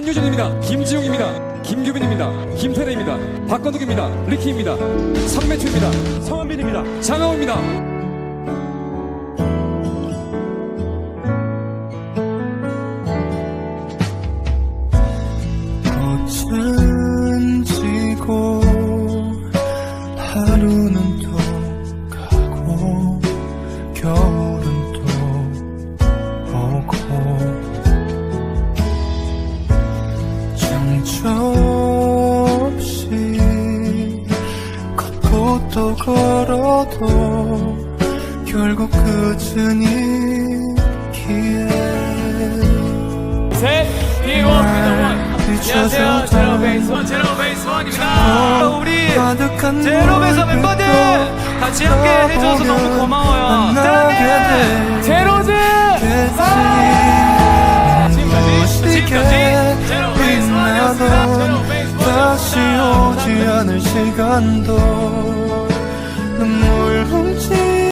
한유진입니다. 김지용입니다. 김규빈입니다. 김태래입니다. 박건욱입니다. 리키입니다. 선매추입니다. 성한빈입니다. 장하우입니다. 또 걸어도 결국 끝은 있기에 셋, 이원, 원. 안녕하세요, 제로 베이스 원, 제로 베이스 원입니다. 우리 가득한 제로 베이스 멤버들 같이 함께 해줘서 너무 고마워요. 않을 시간도